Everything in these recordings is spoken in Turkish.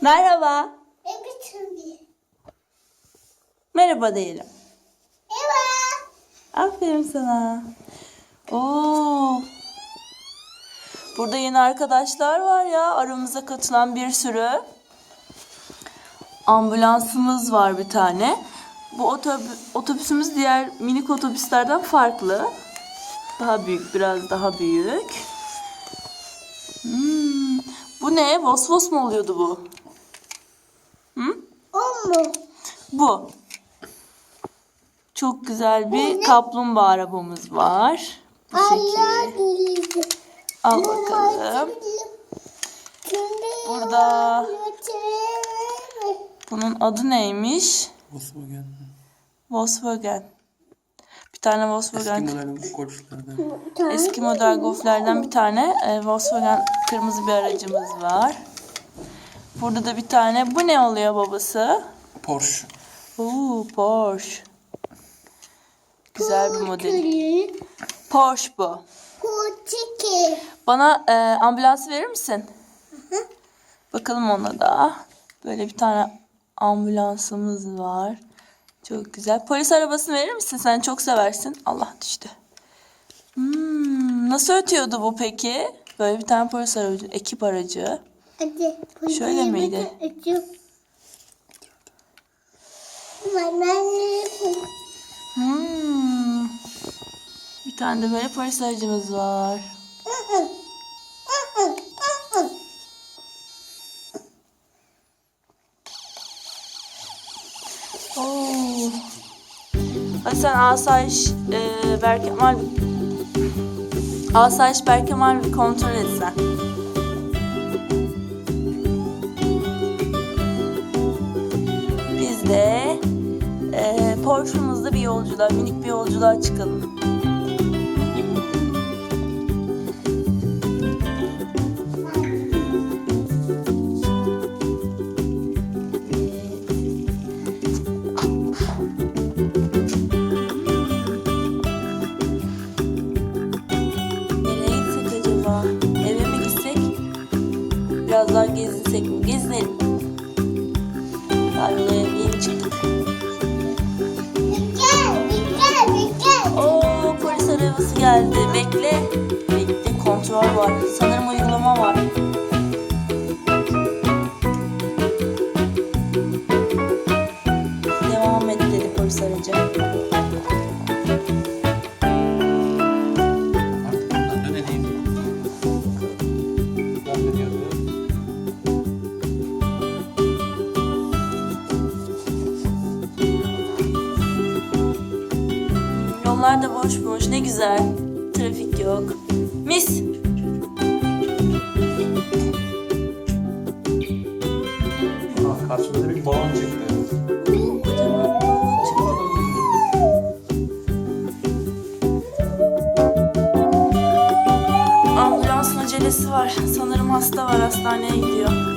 Merhaba. Merhaba diyelim. Evet. Aferin sana. Oo. Burada yeni arkadaşlar var ya. Aramıza katılan bir sürü. Ambulansımız var bir tane. Bu otobü- otobüsümüz diğer minik otobüslerden farklı. Daha büyük, biraz daha büyük. Bu ne? Vos vos mu oluyordu bu? Hı? O mu? Bu. Çok güzel bir kaplumbağa arabamız var. Bu şekil. Al bakalım. Burada bunun adı neymiş? Volkswagen. Volkswagen. Bir tane Volkswagen. Eski model golflerden. Eski model Golf'lerden bir tane e, Volkswagen kırmızı bir aracımız var. Burada da bir tane. Bu ne oluyor babası? Porsche. Oo, Porsche. Güzel bir model. Porsche bu. Kutiki. Bana e, ambulans verir misin? Bakalım ona da. Böyle bir tane ambulansımız var. Çok güzel. Polis arabasını verir misin? Sen çok seversin. Allah düştü. Hmm, nasıl ötüyordu bu peki? Böyle bir tane polis aracı, ekip aracı. Hadi. Şöyle miydi? Hmm. Bir tane de böyle polis aracımız var. Oo. Hadi sen asayiş e, Berkemal Asayiş Berkemal bir kontrol etsen. Biz de e, Porsche'muzda bir yolculuğa, minik bir yolculuğa çıkalım. Biraz daha gezinsek mi? Gezinelim. Yola yeni çıktık. Oo polis arabası geldi. Bekle. Bekle kontrol var. Sanırım uygulama var. Devam et dedi polis aracı. Yollar da boş boş. Ne güzel. Trafik yok. Mis. Aa, karşımıza bir balon çıktı. Ambulansın acelesi var. Sanırım hasta var. Hastaneye gidiyor.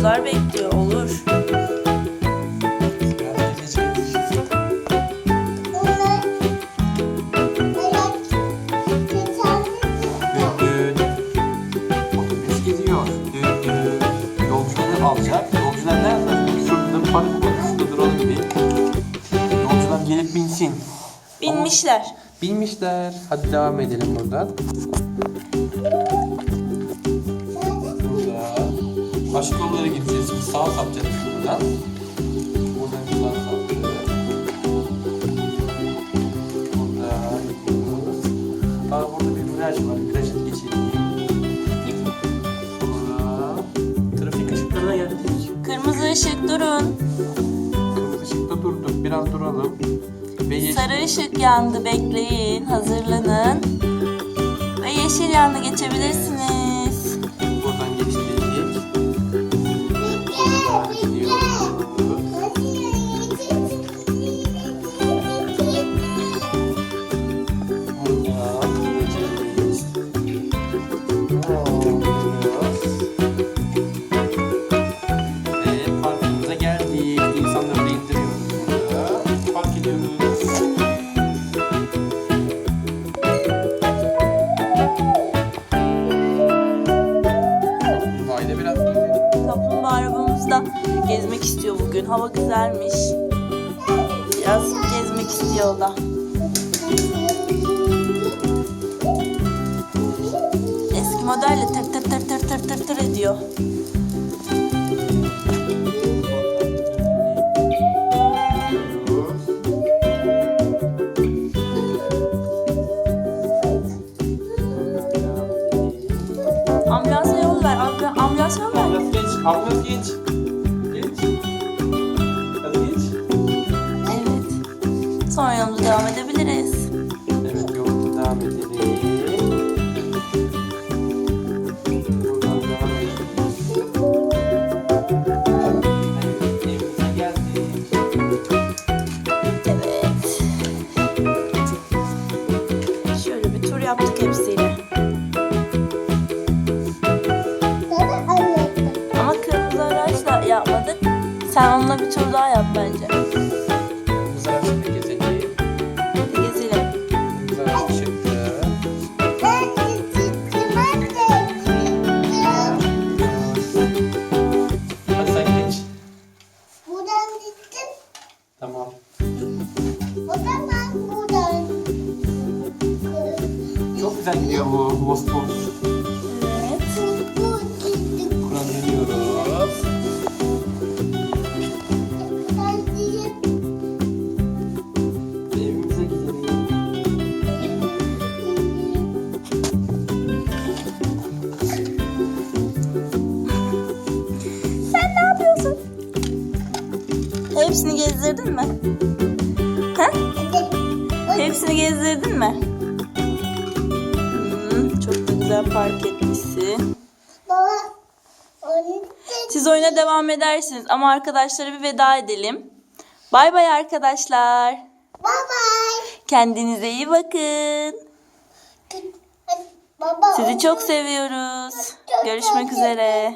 Yolcular bekliyor. Olur. Alacak. Yolcular nerede? Şurada park noktasında duralım bir. Yolcular gelip binsin. Binmişler. Binmişler. Hadi devam edelim buradan. Başka yollara gideceğiz. Sağa sapacağız buradan. Buradan sağ saptık. Burada gidiyoruz. Aa burada bir viraj var. Virajı geçelim. Sonra trafik ışıklarına geldik. Kırmızı ışık durun. Kırmızı ışıkta durduk. Biraz duralım. Ve yeşil Sarı ışık yandı. Bekleyin. Hazırlanın. Ve yeşil yandı. Geçebilirsiniz. Hava güzelmiş. Biraz gezmek istiyor o da. Eski modelle tır tır tır tır tır tır tır ediyor. Ambulansa yol ver. Ambulans, yol ver. Ambulans geç. Ambulans. Geç. Devam edebiliriz. Evet yolumuza devam edelim. Buradan devam edelim. Evet, evimize geldik. Evet. Şöyle bir tur yaptık hepsiyle. Güzel gidiyor bu. Evet. Buradan dönüyoruz. Ben diyeyim. Evimize gidelim. Sen ne yapıyorsun? Hepsini gezdirdin mi? Ha? Hepsini gezdirdin mi? Güzel. Baba. Onu Siz oyuna devam edersiniz ama arkadaşlara bir veda edelim. Bay bay arkadaşlar. Bye bye. Kendinize iyi bakın. Baba. Sizi çok seviyoruz. Görüşmek üzere.